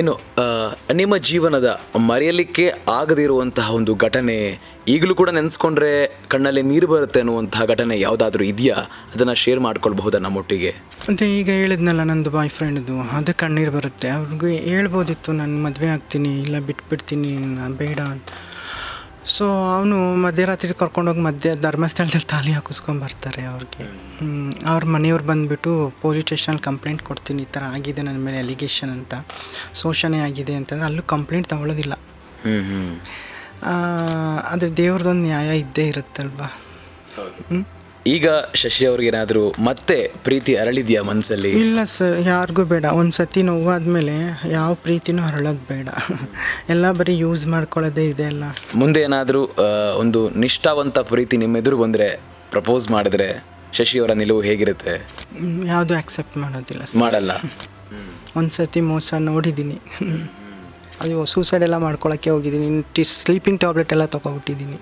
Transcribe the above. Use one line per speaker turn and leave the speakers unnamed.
ಇನ್ನು ನಿಮ್ಮ ಜೀವನದ ಮರೆಯಲಿಕ್ಕೆ ಆಗದಿರುವಂತಹ ಒಂದು ಘಟನೆ ಈಗಲೂ ಕೂಡ ನೆನೆಸ್ಕೊಂಡ್ರೆ ಕಣ್ಣಲ್ಲಿ ನೀರು ಬರುತ್ತೆ ಅನ್ನುವಂತಹ ಘಟನೆ ಯಾವುದಾದ್ರೂ ಇದೆಯಾ? ಅದನ್ನು ಶೇರ್ ಮಾಡ್ಕೊಳ್ಬಹುದಾ ನಮ್ಮೊಟ್ಟಿಗೆ?
ಮತ್ತು ಈಗ ಹೇಳಿದ್ನಲ್ಲ ನಂದು ಬಾಯ್ ಫ್ರೆಂಡ್ದು ಅದು ಕಣ್ಣೀರು ಬರುತ್ತೆ. ಅವ್ರಿಗೆ ಹೇಳ್ಬೋದಿತ್ತು, ನಾನು ಮದುವೆ ಆಗ್ತೀನಿ, ಇಲ್ಲ ಬಿಟ್ಬಿಡ್ತೀನಿ ಬೇಡ ಅಂತ. ಸೊ ಅವನು ಮಧ್ಯರಾತ್ರಿ ಕರ್ಕೊಂಡೋಗಿ ಮಧ್ಯ ಧರ್ಮಸ್ಥಳದಲ್ಲಿ ತಾಲಿ ಹಾಕಿಸ್ಕೊಂಬರ್ತಾರೆ ಅವ್ರಿಗೆ. ಅವ್ರ ಮನೆಯವ್ರು ಬಂದುಬಿಟ್ಟು ಪೊಲೀಸ್ ಸ್ಟೇಷನಲ್ಲಿ ಕಂಪ್ಲೇಂಟ್ ಕೊಡ್ತೀನಿ ಈ ಥರ ಆಗಿದೆ ನನ್ನ ಮೇಲೆ ಅಲಿಗೇಷನ್ ಅಂತ. ಶೋಷಣೆ ಆಗಿದೆ ಅಂತಂದ್ರೆ ಅಲ್ಲೂ ಕಂಪ್ಲೇಂಟ್ ತಗೊಳ್ಳೋದಿಲ್ಲ.
ಹ್ಞೂ ಹ್ಞೂ
ಆದರೆ ದೇವ್ರದೊಂದು ನ್ಯಾಯ ಇದ್ದೇ ಇರುತ್ತಲ್ವಾ? ಹ್ಮ್?
ಈಗ ಶಶಿ ಅವ್ರಿಗೇನಾದರೂ ಮತ್ತೆ ಪ್ರೀತಿ ಅರಳಿದ್ಯಾ ಮನಸ್ಸಲ್ಲಿ
ಇಲ್ಲ ಸರ್ ಯಾರಿಗೂ ಬೇಡ. ಒಂದು ಸತಿ ನೋವಾದ್ಮೇಲೆ ಯಾವ ಪ್ರೀತಿನೂ ಹರಳೋದು ಬೇಡ. ಎಲ್ಲ ಬರೀ ಯೂಸ್ ಮಾಡ್ಕೊಳ್ಳೋದೇ ಇದೆ ಅಲ್ಲ.
ಮುಂದೆ ಏನಾದರೂ ಒಂದು ನಿಷ್ಠಾವಂತ ಪ್ರೀತಿ ನಿಮ್ಮೆದುರು ಬಂದರೆ ಪ್ರಪೋಸ್ ಮಾಡಿದ್ರೆ ಶಶಿ ಅವರ ನಿಲುವು ಹೇಗಿರುತ್ತೆ?
ಯಾವುದು ಆಕ್ಸೆಪ್ಟ್ ಮಾಡೋದಿಲ್ಲ
ಮಾಡಲ್ಲ.
ಒಂದು ಸತಿ ಮೋಸ ನೋಡಿದ್ದೀನಿ. ಅದು ಸೂಸೈಡ್ ಎಲ್ಲ ಮಾಡ್ಕೊಳ್ಳೋಕ್ಕೆ ಹೋಗಿದ್ದೀನಿ. ಸ್ಲೀಪಿಂಗ್ ಟ್ಯಾಬ್ಲೆಟ್ ಎಲ್ಲ ತೊಗೊಬಿಟ್ಟಿದ್ದೀನಿ.